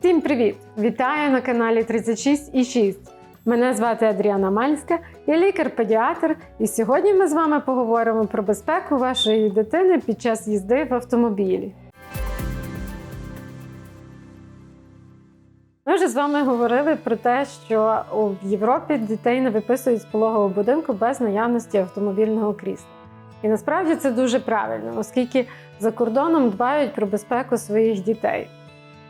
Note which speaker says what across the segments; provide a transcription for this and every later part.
Speaker 1: Всім привіт! Вітаю на каналі 36 і 6. Мене звати Адріана Мальська, я лікар-педіатр, і сьогодні ми з вами поговоримо про безпеку вашої дитини під час їзди в автомобілі. Ми вже з вами говорили про те, що в Європі дітей не виписують з пологового будинку без наявності автомобільного крісла. І насправді це дуже правильно, оскільки за кордоном дбають про безпеку своїх дітей.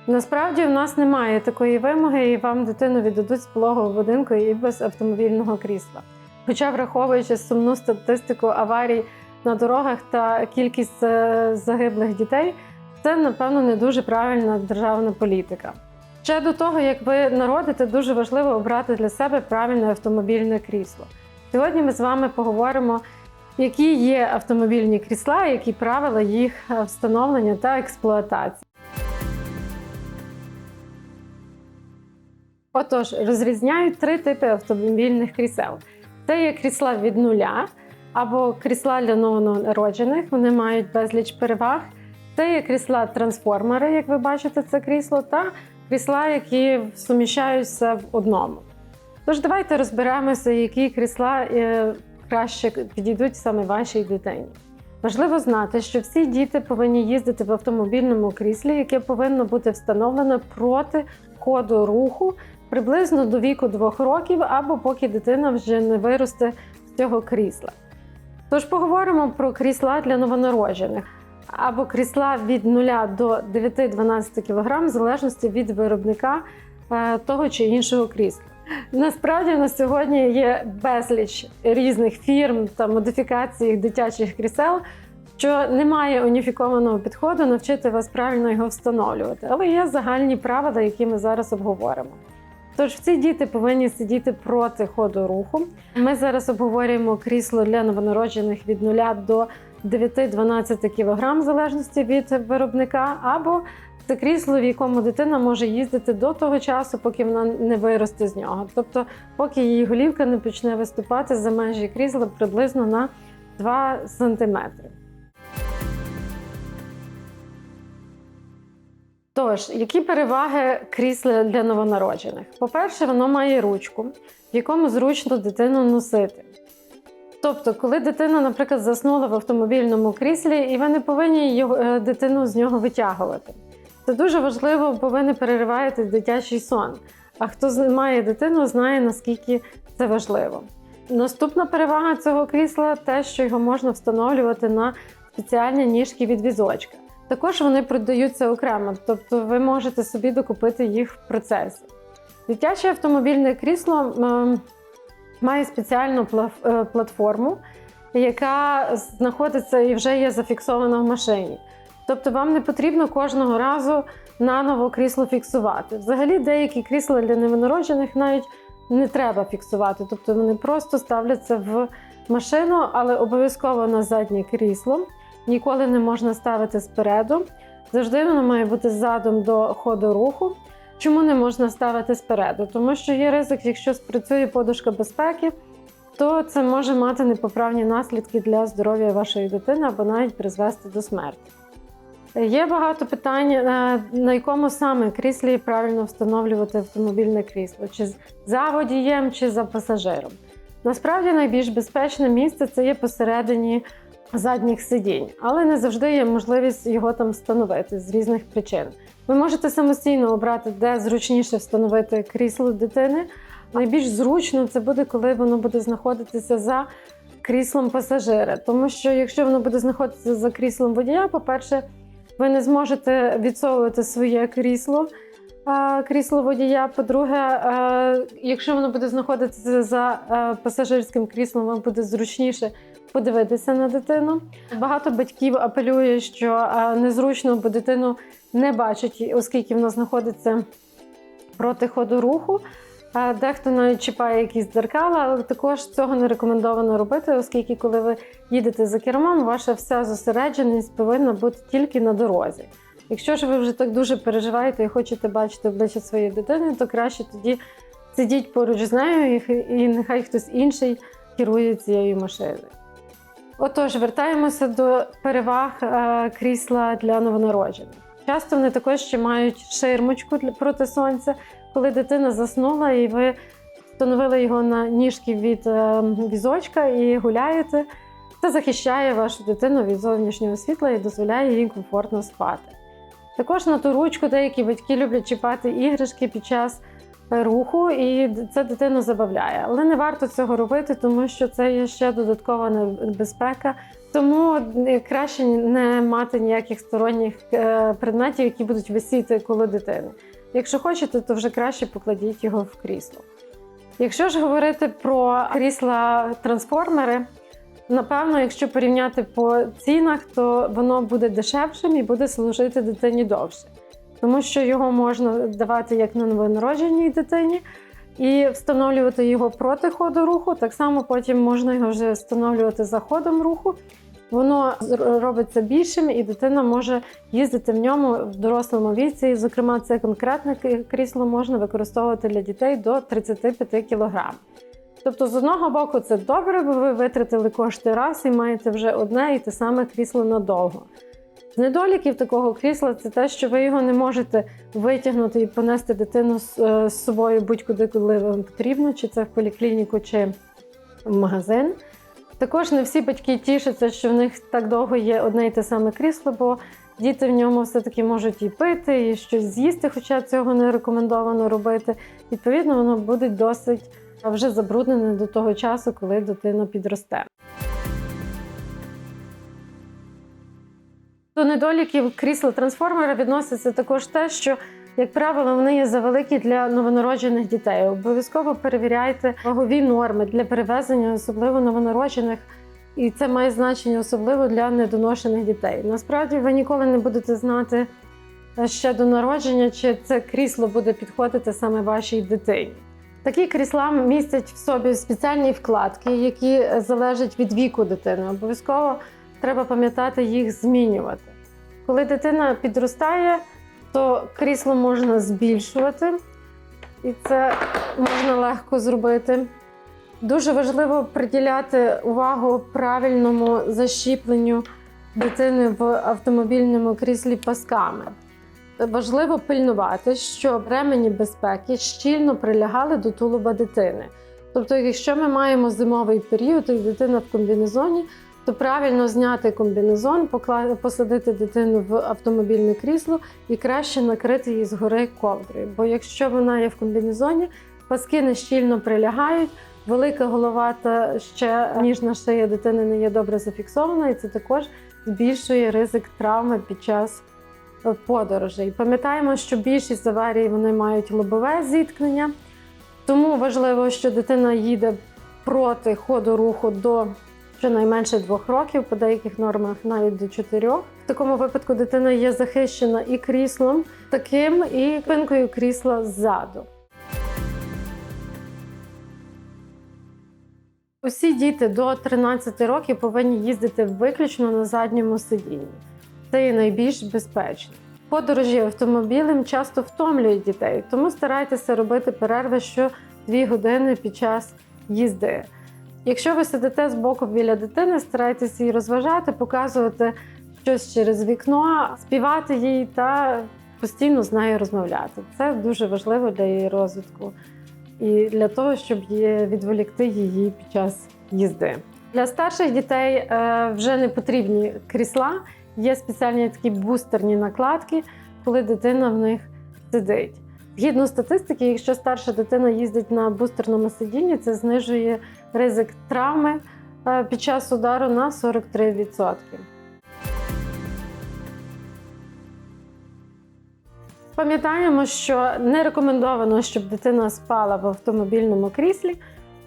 Speaker 1: Насправді в нас немає такої вимоги, і вам дитину віддадуть з пологового будинку і без автомобільного крісла. Хоча, враховуючи сумну статистику аварій на дорогах та кількість е, загиблих дітей, це напевно не дуже правильна державна політика. Ще до того, як ви народите, дуже важливо обрати для себе правильне автомобільне крісло. Сьогодні ми з вами поговоримо, які є автомобільні крісла, які правила їх встановлення та експлуатації. Отож, розрізняють три типи автомобільних крісел: це є крісла від нуля або крісла для новонароджених, вони мають безліч переваг. Це є крісла трансформери, як ви бачите, це крісло, та крісла, які суміщаються в одному. Тож, давайте розберемося, які крісла е, краще підійдуть саме вашій дитині. Важливо знати, що всі діти повинні їздити в автомобільному кріслі, яке повинно бути встановлене проти ходу руху приблизно до віку двох років або поки дитина вже не виросте з цього крісла. Тож поговоримо про крісла для новонароджених або крісла від 0 до 9-12 кг, в залежності від виробника е, того чи іншого крісла. Насправді на сьогодні є безліч різних фірм та модифікацій дитячих крісел, що немає уніфікованого підходу навчити вас правильно його встановлювати. Але є загальні правила, які ми зараз обговоримо. Тож всі діти повинні сидіти проти ходу руху. Ми зараз обговорюємо крісло для новонароджених від 0 до 9-12 кг, в залежності від виробника, або це крісло, в якому дитина може їздити до того часу, поки вона не виросте з нього. Тобто, поки її голівка не почне виступати за межі крісла приблизно на 2 см. Тож, які переваги крісла для новонароджених? По-перше, воно має ручку, в якому зручно дитину носити. Тобто, коли дитина, наприклад, заснула в автомобільному кріслі, і ви не повинні е, дитину з нього витягувати. Це дуже важливо, бо ви не перериваєте дитячий сон. А хто має дитину, знає, наскільки це важливо. Наступна перевага цього крісла те, що його можна встановлювати на спеціальні ніжки від візочка. Також вони продаються окремо, тобто ви можете собі докупити їх в процесі. Дитяче автомобільне крісло має спеціальну е, платформу, яка знаходиться і вже є зафіксована в машині. Тобто вам не потрібно кожного разу наново крісло фіксувати. Взагалі, деякі крісла для новонароджених навіть не треба фіксувати, тобто вони просто ставляться в машину, але обов'язково на заднє крісло ніколи не можна ставити спереду. Завжди воно має бути задом до ходу руху. Чому не можна ставити спереду? Тому що є ризик, якщо спрацює подушка безпеки, то це може мати непоправні наслідки для здоров'я вашої дитини або навіть призвести до смерті. Є багато питань, е, на якому саме кріслі правильно встановлювати автомобільне крісло, чи за водієм, чи за пасажиром. Насправді найбільш безпечне місце це є посередині задніх сидінь, але не завжди є можливість його там встановити з різних причин. Ви можете самостійно обрати, де зручніше встановити крісло дитини. Найбільш зручно це буде, коли воно буде знаходитися за кріслом пасажира. Тому що якщо воно буде знаходитися за кріслом водія, по-перше, ви не зможете відсовувати своє крісло. Крісло водія. По-друге, якщо воно буде знаходитися за пасажирським кріслом, вам буде зручніше подивитися на дитину. Багато батьків апелює, що незручно, бо дитину не бачать, оскільки вона знаходиться проти ходу руху. Дехто навіть чіпає якісь дзеркала, але також цього не рекомендовано робити, оскільки, коли ви їдете за кермом, ваша вся зосередженість повинна бути тільки на дорозі. Якщо ж ви вже так дуже переживаєте і хочете бачити обличчя своєї дитини, то краще тоді сидіть поруч з нею і нехай хтось інший керує цією машиною. Отож, вертаємося до переваг е, крісла для новонароджених. Часто вони також ще мають ширмочку проти сонця, коли дитина заснула, і ви встановили його на ніжки від е, візочка і гуляєте. Це захищає вашу дитину від зовнішнього світла і дозволяє їй комфортно спати. Також на ту ручку деякі батьки люблять чіпати іграшки під час е, руху, і це дитину забавляє. Але не варто цього робити, тому що це є ще додаткова небезпека. Тому е, краще не мати ніяких сторонніх е, предметів, які будуть висіти коло дитини. Якщо хочете, то вже краще покладіть його в крісло. Якщо ж говорити про крісла трансформери, напевно, якщо порівняти по цінах, то воно буде дешевшим і буде служити дитині довше, тому що його можна давати як на новонародженій дитині. І встановлювати його проти ходу руху, так само потім можна його вже встановлювати за ходом руху. Воно робиться більшим, і дитина може їздити в ньому в дорослому віці. Зокрема, це конкретне крісло можна використовувати для дітей до 35 кг. Тобто, з одного боку, це добре, бо ви витратили кошти раз і маєте вже одне і те саме крісло надовго. З недоліків такого крісла це те, що ви його не можете витягнути і понести дитину з, е, з собою будь-куди, коли вам потрібно, чи це в поліклініку, чи в магазин. Також не всі батьки тішаться, що в них так довго є одне і те саме крісло, бо діти в ньому все-таки можуть і пити, і щось з'їсти, хоча цього не рекомендовано робити. Відповідно, воно буде досить вже забруднене до того часу, коли дитина підросте. До недоліків крісла трансформера відноситься також те, що, як правило, вони є завеликі для новонароджених дітей. Обов'язково перевіряйте вагові норми для перевезення, особливо новонароджених. І це має значення особливо для недоношених дітей. Насправді ви ніколи не будете знати ще до народження, чи це крісло буде підходити саме вашій дитині. Такі крісла містять в собі спеціальні вкладки, які залежать від віку дитини. Обов'язково треба пам'ятати їх змінювати. Коли дитина підростає, то крісло можна збільшувати, і це можна легко зробити. Дуже важливо приділяти увагу правильному защіпленню дитини в автомобільному кріслі пасками. Важливо пильнувати, щоб ремені безпеки щільно прилягали до тулуба дитини. Тобто, якщо ми маємо зимовий період і дитина в комбінезоні, то правильно зняти комбінезон, посадити дитину в автомобільне крісло і краще накрити її згори ковдрою. Бо якщо вона є в комбінезоні, паски не щільно прилягають, велика голова та ще ніжна шия дитини не є добре зафіксована, і це також збільшує ризик травми під час подорожей. Пам'ятаємо, що більшість аварій вони мають лобове зіткнення, тому важливо, що дитина їде проти ходу руху до щонайменше двох років, по деяких нормах навіть до чотирьох. В такому випадку дитина є захищена і кріслом таким, і спинкою крісла ззаду. Усі діти до 13 років повинні їздити виключно на задньому сидінні. Це є найбільш безпечно. Подорожі автомобілем часто втомлюють дітей, тому старайтеся робити перерви що 2 години під час їзди. Якщо ви сидите з боку біля дитини, старайтеся її розважати, показувати щось через вікно, співати їй та постійно з нею розмовляти. Це дуже важливо для її розвитку і для того, щоб відволікти її під час їзди. Для старших дітей е, вже не потрібні крісла, є спеціальні такі бустерні накладки, коли дитина в них сидить. Згідно статистики, якщо старша дитина їздить на бустерному сидінні, це знижує ризик травми е, під час удару на 43%. Пам'ятаємо, що не рекомендовано, щоб дитина спала в автомобільному кріслі,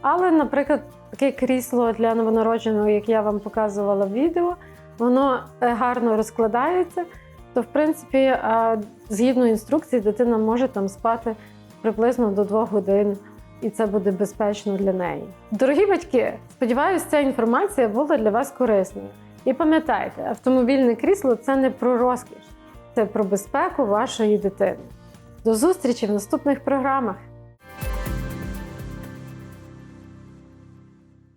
Speaker 1: але, наприклад, таке крісло для новонародженого, як я вам показувала в відео, воно е, гарно розкладається то в принципі, е, згідно інструкції, дитина може там спати приблизно до двох годин, і це буде безпечно для неї. Дорогі батьки, сподіваюся, ця інформація була для вас корисною. І пам'ятайте, автомобільне крісло це не про розкіш, це про безпеку вашої дитини. До зустрічі в наступних програмах.